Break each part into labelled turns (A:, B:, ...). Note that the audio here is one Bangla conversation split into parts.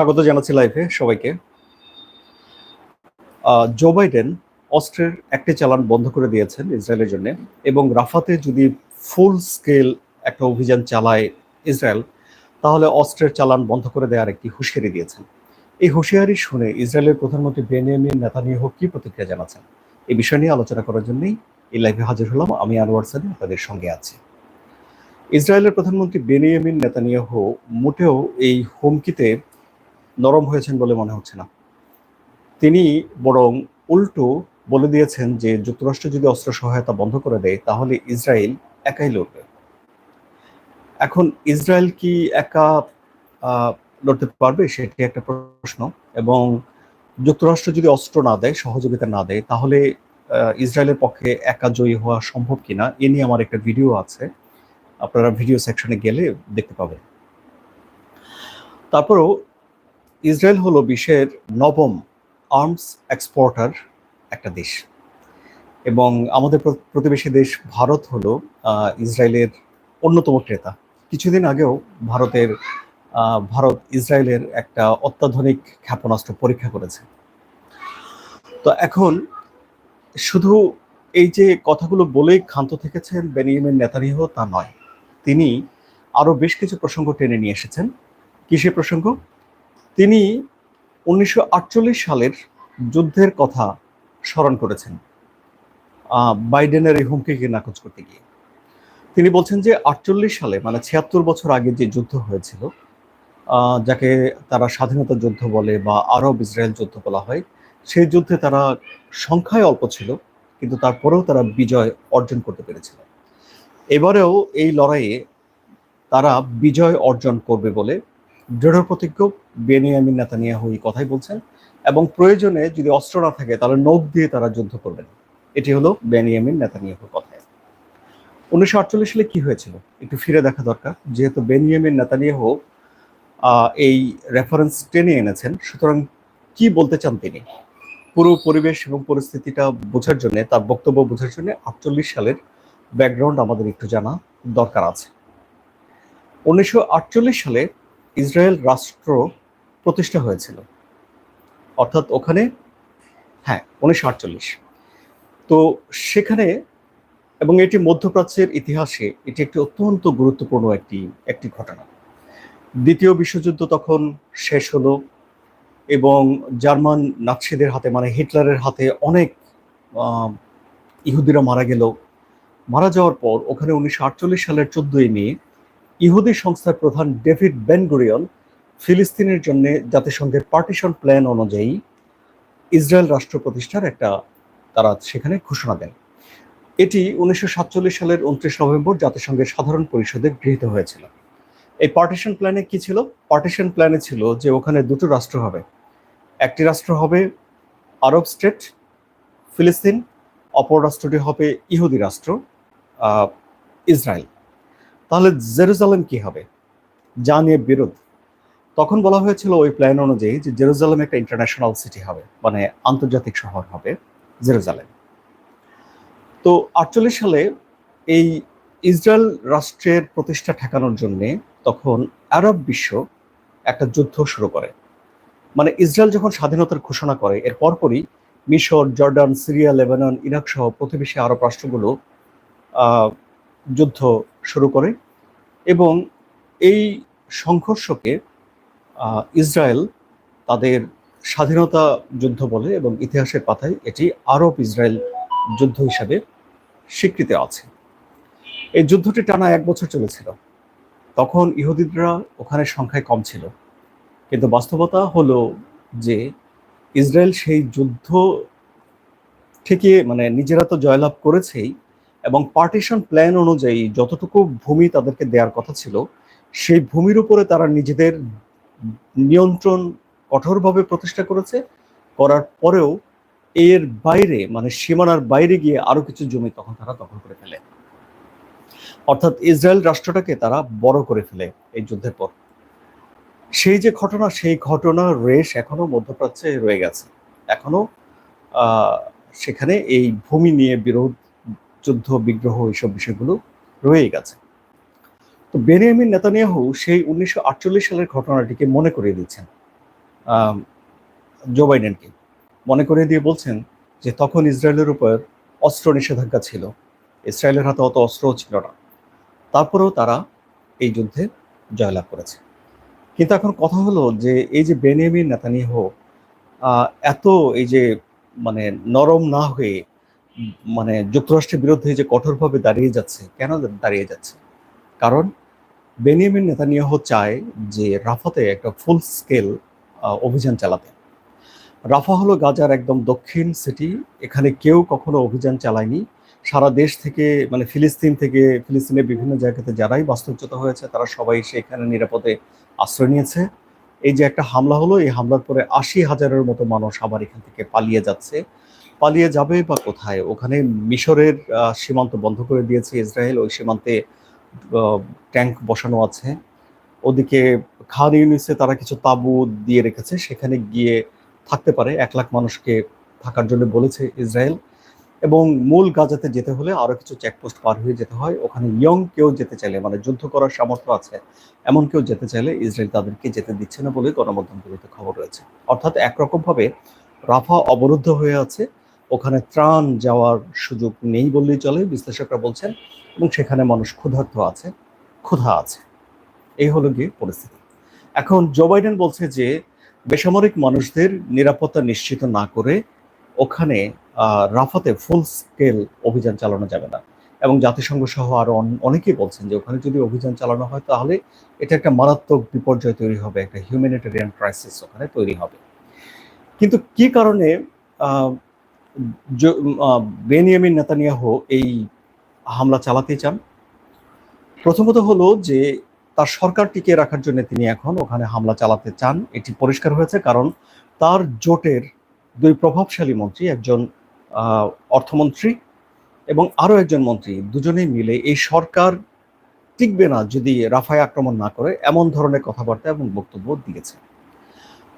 A: স্বাগত জানাচ্ছি লাইভে সবাইকে জো বাইডেন অস্ত্রের একটি চালান বন্ধ করে দিয়েছেন ইসরায়েলের জন্য এবং রাফাতে যদি ফুল স্কেল একটা অভিযান চালায় ইসরায়েল তাহলে অস্ত্রের চালান বন্ধ করে দেওয়ার একটি হুঁশিয়ারি দিয়েছেন এই হুঁশিয়ারি শুনে ইসরায়েলের প্রধানমন্ত্রী বেনিয়ামিন নেতানিয়াহু কি প্রতিক্রিয়া জানাচ্ছেন এই বিষয় নিয়ে আলোচনা করার জন্যই এই লাইভে হাজির হলাম আমি আনোয়ার সাদি আপনাদের সঙ্গে আছি ইসরায়েলের প্রধানমন্ত্রী বেনিয়ামিন নেতানিয়াহু মোটেও এই হুমকিতে নরম হয়েছেন বলে মনে হচ্ছে না তিনি বরং উল্টো বলে দিয়েছেন যে যুক্তরাষ্ট্র যদি অস্ত্র সহায়তা বন্ধ করে দেয় তাহলে ইসরায়েল একাই লড়বে এখন ইসরায়েল কি একা লড়তে পারবে সেটি একটা প্রশ্ন এবং যুক্তরাষ্ট্র যদি অস্ত্র না দেয় সহযোগিতা না দেয় তাহলে ইসরায়েলের পক্ষে একা জয়ী হওয়া সম্ভব কিনা এ নিয়ে আমার একটা ভিডিও আছে আপনারা ভিডিও সেকশনে গেলে দেখতে পাবেন তারপরেও ইসরায়েল হলো বিশ্বের নবম আর্মস এক্সপোর্টার একটা দেশ এবং আমাদের প্রতিবেশী দেশ ভারত হলো ইসরায়েলের অন্যতম ক্রেতা কিছুদিন আগেও ভারতের ভারত ইসরায়েলের একটা অত্যাধুনিক ক্ষেপণাস্ত্র পরীক্ষা করেছে তো এখন শুধু এই যে কথাগুলো বলেই ক্ষান্ত থেকেছেন বেনিয়ামিন নেতারিহ তা নয় তিনি আরও বেশ কিছু প্রসঙ্গ টেনে নিয়ে এসেছেন কিসে প্রসঙ্গ তিনি উনিশশো সালের যুদ্ধের কথা স্মরণ করেছেন বাইডেনের এই হুমকিকে নাকচ করতে গিয়ে তিনি বলছেন যে আটচল্লিশ সালে মানে ছিয়াত্তর বছর আগে যে যুদ্ধ হয়েছিল যাকে তারা স্বাধীনতা যুদ্ধ বলে বা আরব ইসরায়েল যুদ্ধ বলা হয় সেই যুদ্ধে তারা সংখ্যায় অল্প ছিল কিন্তু তারপরেও তারা বিজয় অর্জন করতে পেরেছিল এবারেও এই লড়াইয়ে তারা বিজয় অর্জন করবে বলে দৃঢ় প্রতিজ্ঞ বেনিয়ামিন নাতানিয়াহু এই কথাই বলছেন এবং প্রয়োজনে যদি অস্ত্র না থাকে তাহলে নখ দিয়ে তারা যুদ্ধ করবেন এটি হলো বেনিয়ামিন নেতানিয়াহুর কথা উনিশশো আটচল্লিশ সালে কি হয়েছিল একটু ফিরে দেখা দরকার যেহেতু বেনিয়ামিন নেতানিয়াহু এই রেফারেন্স টেনে এনেছেন সুতরাং কি বলতে চান তিনি পুরো পরিবেশ এবং পরিস্থিতিটা বোঝার জন্য তার বক্তব্য বোঝার জন্য আটচল্লিশ সালের ব্যাকগ্রাউন্ড আমাদের একটু জানা দরকার আছে উনিশশো আটচল্লিশ সালে ইসরায়েল রাষ্ট্র প্রতিষ্ঠা হয়েছিল অর্থাৎ ওখানে হ্যাঁ উনিশশো আটচল্লিশ তো সেখানে এবং এটি মধ্যপ্রাচ্যের ইতিহাসে এটি একটি অত্যন্ত গুরুত্বপূর্ণ একটি একটি ঘটনা দ্বিতীয় বিশ্বযুদ্ধ তখন শেষ হলো এবং জার্মান নাৎসিদের হাতে মানে হিটলারের হাতে অনেক ইহুদিরা মারা গেল মারা যাওয়ার পর ওখানে উনিশশো সালের চোদ্দই মে ইহুদি সংস্থার প্রধান ডেভিড বেনগুরিয়ন ফিলিস্তিনের জন্য জাতিসংঘের পার্টিশন প্ল্যান অনুযায়ী ইসরায়েল রাষ্ট্র প্রতিষ্ঠার একটা তারা সেখানে ঘোষণা দেন এটি উনিশশো সালের উনত্রিশ নভেম্বর জাতিসংঘের সাধারণ পরিষদে গৃহীত হয়েছিল এই পার্টিশন প্ল্যানে কি ছিল পার্টিশন প্ল্যানে ছিল যে ওখানে দুটো রাষ্ট্র হবে একটি রাষ্ট্র হবে আরব স্টেট ফিলিস্তিন অপর রাষ্ট্রটি হবে ইহুদি রাষ্ট্র ইসরায়েল তাহলে জেরুজালেম কি হবে যা নিয়ে বিরোধ তখন বলা হয়েছিল ওই প্ল্যান অনুযায়ী যে জেরুজালেম একটা ইন্টারন্যাশনাল সিটি হবে মানে আন্তর্জাতিক শহর হবে জেরুজালেম তো আটচল্লিশ সালে এই ইসরায়েল রাষ্ট্রের প্রতিষ্ঠা ঠেকানোর জন্যে তখন আরব বিশ্ব একটা যুদ্ধ শুরু করে মানে ইসরায়েল যখন স্বাধীনতার ঘোষণা করে এর পরপরই মিশর জর্ডান সিরিয়া লেবানন ইরাক সহ প্রতিবেশী আরব রাষ্ট্রগুলো যুদ্ধ শুরু করে এবং এই সংঘর্ষকে ইসরায়েল তাদের স্বাধীনতা যুদ্ধ বলে এবং ইতিহাসের পাতায় এটি আরব ইসরায়েল যুদ্ধ হিসাবে স্বীকৃত আছে এই যুদ্ধটি টানা এক বছর চলেছিল তখন ইহুদিরা ওখানে সংখ্যায় কম ছিল কিন্তু বাস্তবতা হলো যে ইসরায়েল সেই যুদ্ধ থেকে মানে নিজেরা তো জয়লাভ করেছেই এবং পার্টিশন প্ল্যান অনুযায়ী যতটুকু ভূমি তাদেরকে দেওয়ার কথা ছিল সেই ভূমির উপরে তারা নিজেদের নিয়ন্ত্রণ কঠোরভাবে প্রতিষ্ঠা করেছে করার পরেও এর বাইরে মানে সীমানার বাইরে গিয়ে আরো কিছু জমি তখন তারা দখল করে ফেলে অর্থাৎ ইসরায়েল রাষ্ট্রটাকে তারা বড় করে ফেলে এই যুদ্ধের পর সেই যে ঘটনা সেই ঘটনার রেশ এখনো মধ্যপ্রাচ্যে রয়ে গেছে এখনো সেখানে এই ভূমি নিয়ে বিরোধ যুদ্ধ বিগ্রহ এইসব বিষয়গুলো রয়েই গেছে তো বেনিয়ামিন নেতানিয়াহু সেই উনিশশো সালের ঘটনাটিকে মনে করিয়ে দিচ্ছেন জো বাইডেনকে মনে করিয়ে দিয়ে বলছেন যে তখন ইসরায়েলের উপর অস্ত্র নিষেধাজ্ঞা ছিল ইসরায়েলের হাতে অত অস্ত্রও ছিল না তারপরেও তারা এই যুদ্ধে জয়লাভ করেছে কিন্তু এখন কথা হলো যে এই যে বেনিয়ামিন নেতানিয়াহু এত এই যে মানে নরম না হয়ে মানে যুক্তরাষ্ট্রের বিরুদ্ধে যে কঠোরভাবে দাঁড়িয়ে যাচ্ছে কেন দাঁড়িয়ে যাচ্ছে কারণ বেনিয়ামিন নেতানিয়াহ চায় যে রাফাতে একটা ফুল স্কেল অভিযান চালাতে রাফা হলো গাজার একদম দক্ষিণ সিটি এখানে কেউ কখনো অভিযান চালায়নি সারা দেশ থেকে মানে ফিলিস্তিন থেকে ফিলিস্তিনের বিভিন্ন জায়গাতে যারাই বাস্তবচ্যুত হয়েছে তারা সবাই এসে এখানে নিরাপদে আশ্রয় নিয়েছে এই যে একটা হামলা হলো এই হামলার পরে আশি হাজারের মতো মানুষ আবার এখান থেকে পালিয়ে যাচ্ছে পালিয়ে যাবে বা কোথায় ওখানে মিশরের সীমান্ত বন্ধ করে দিয়েছে ইসরায়েল ওই সীমান্তে ট্যাঙ্ক বসানো আছে ওদিকে খান ইউনিসে তারা কিছু তাবু দিয়ে রেখেছে সেখানে গিয়ে থাকতে পারে এক লাখ মানুষকে থাকার জন্য বলেছে ইসরায়েল এবং মূল গাজাতে যেতে হলে আরও কিছু চেকপোস্ট পার হয়ে যেতে হয় ওখানে ইয়ং কেউ যেতে চাইলে মানে যুদ্ধ করার সামর্থ্য আছে এমন কেউ যেতে চাইলে ইসরায়েল তাদেরকে যেতে দিচ্ছে না বলে গণমাধ্যমগুলিতে খবর রয়েছে অর্থাৎ একরকমভাবে রাফা অবরুদ্ধ হয়ে আছে ওখানে ত্রাণ যাওয়ার সুযোগ নেই বললেই চলে বিশ্লেষকরা বলছেন এবং সেখানে মানুষ ক্ষুধার্ত আছে ক্ষুধা আছে এই হলো গিয়ে পরিস্থিতি এখন জো বাইডেন বলছে যে বেসামরিক মানুষদের নিরাপত্তা নিশ্চিত না করে ওখানে রাফাতে ফুল স্কেল অভিযান চালানো যাবে না এবং জাতিসংঘ সহ আরও অনেকেই বলছেন যে ওখানে যদি অভিযান চালানো হয় তাহলে এটা একটা মারাত্মক বিপর্যয় তৈরি হবে একটা হিউম্যানিটেরিয়ান ক্রাইসিস ওখানে তৈরি হবে কিন্তু কি কারণে বেনিয়ামিন নেতানিয়াহ এই হামলা চালাতে চান প্রথমত হলো যে তার সরকার টিকিয়ে রাখার জন্য তিনি এখন ওখানে হামলা চালাতে চান এটি পরিষ্কার হয়েছে কারণ তার জোটের দুই প্রভাবশালী মন্ত্রী একজন অর্থমন্ত্রী এবং আরও একজন মন্ত্রী দুজনেই মিলে এই সরকার টিকবে না যদি রাফায় আক্রমণ না করে এমন ধরনের কথাবার্তা এবং বক্তব্য দিয়েছে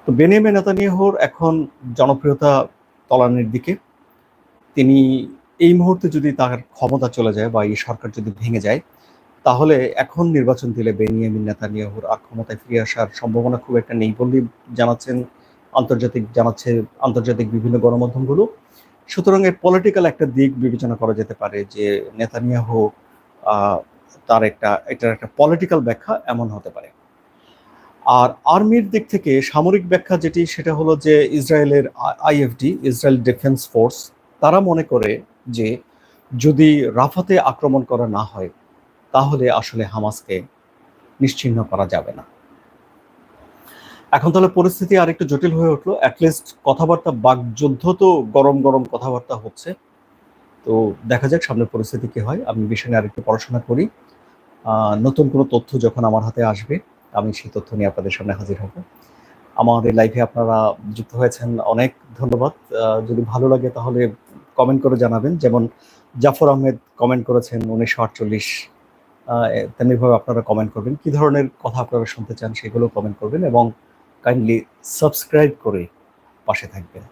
A: তো বেনিয়ামে নেতানিয়াহর এখন জনপ্রিয়তা তলানির দিকে তিনি এই মুহূর্তে যদি তার ক্ষমতা চলে যায় বা এই সরকার যদি ভেঙে যায় তাহলে এখন নির্বাচন দিলে বেনিয়ামিন নেতানিয়াহুর আর ক্ষমতায় ফিরে আসার সম্ভাবনা খুব একটা নেই বলেই জানাচ্ছেন আন্তর্জাতিক জানাচ্ছে আন্তর্জাতিক বিভিন্ন গণমাধ্যমগুলো সুতরাং এর পলিটিক্যাল একটা দিক বিবেচনা করা যেতে পারে যে নেতানিয়াহু তার একটা এটার একটা পলিটিক্যাল ব্যাখ্যা এমন হতে পারে আর আর্মির দিক থেকে সামরিক ব্যাখ্যা যেটি সেটা হলো যে ইসরায়েলের আইএফডি ইসরায়েল ডিফেন্স ফোর্স তারা মনে করে যে যদি রাফাতে আক্রমণ করা না হয় তাহলে আসলে হামাসকে নিশ্চিহ্ন করা যাবে না এখন তাহলে পরিস্থিতি আর একটু জটিল হয়ে উঠলো অ্যাটলিস্ট কথাবার্তা বাকযুদ্ধ তো গরম গরম কথাবার্তা হচ্ছে তো দেখা যাক সামনে পরিস্থিতি কি হয় আমি বিষয় নিয়ে আর একটু পড়াশোনা করি নতুন কোনো তথ্য যখন আমার হাতে আসবে আমি সেই তথ্য নিয়ে আপনাদের সামনে হাজির হব আমাদের লাইফে আপনারা যুক্ত হয়েছেন অনেক ধন্যবাদ যদি ভালো লাগে তাহলে কমেন্ট করে জানাবেন যেমন জাফর আহমেদ কমেন্ট করেছেন উনিশশো আটচল্লিশ তেমনিভাবে আপনারা কমেন্ট করবেন কি ধরনের কথা আপনারা শুনতে চান সেগুলো কমেন্ট করবেন এবং কাইন্ডলি সাবস্ক্রাইব করে পাশে থাকবেন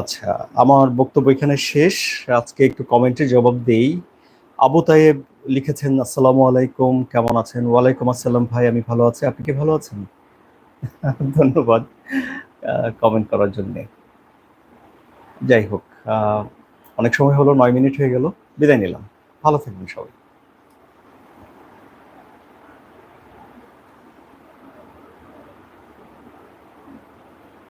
A: আচ্ছা আমার বক্তব্য এখানে শেষ আজকে একটু কমেন্টের জবাব দেই আবু তায়েব লিখেছেন আসসালামু আলাইকুম কেমন আছেন ওয়ালাইকুম আসসালাম ভাই আমি ভালো আছি আপনি কি ভালো আছেন ধন্যবাদ কমেন্ট করার জন্যে যাই হোক অনেক সময় হলো নয় মিনিট হয়ে গেল বিদায় নিলাম ভালো থাকবেন সবাই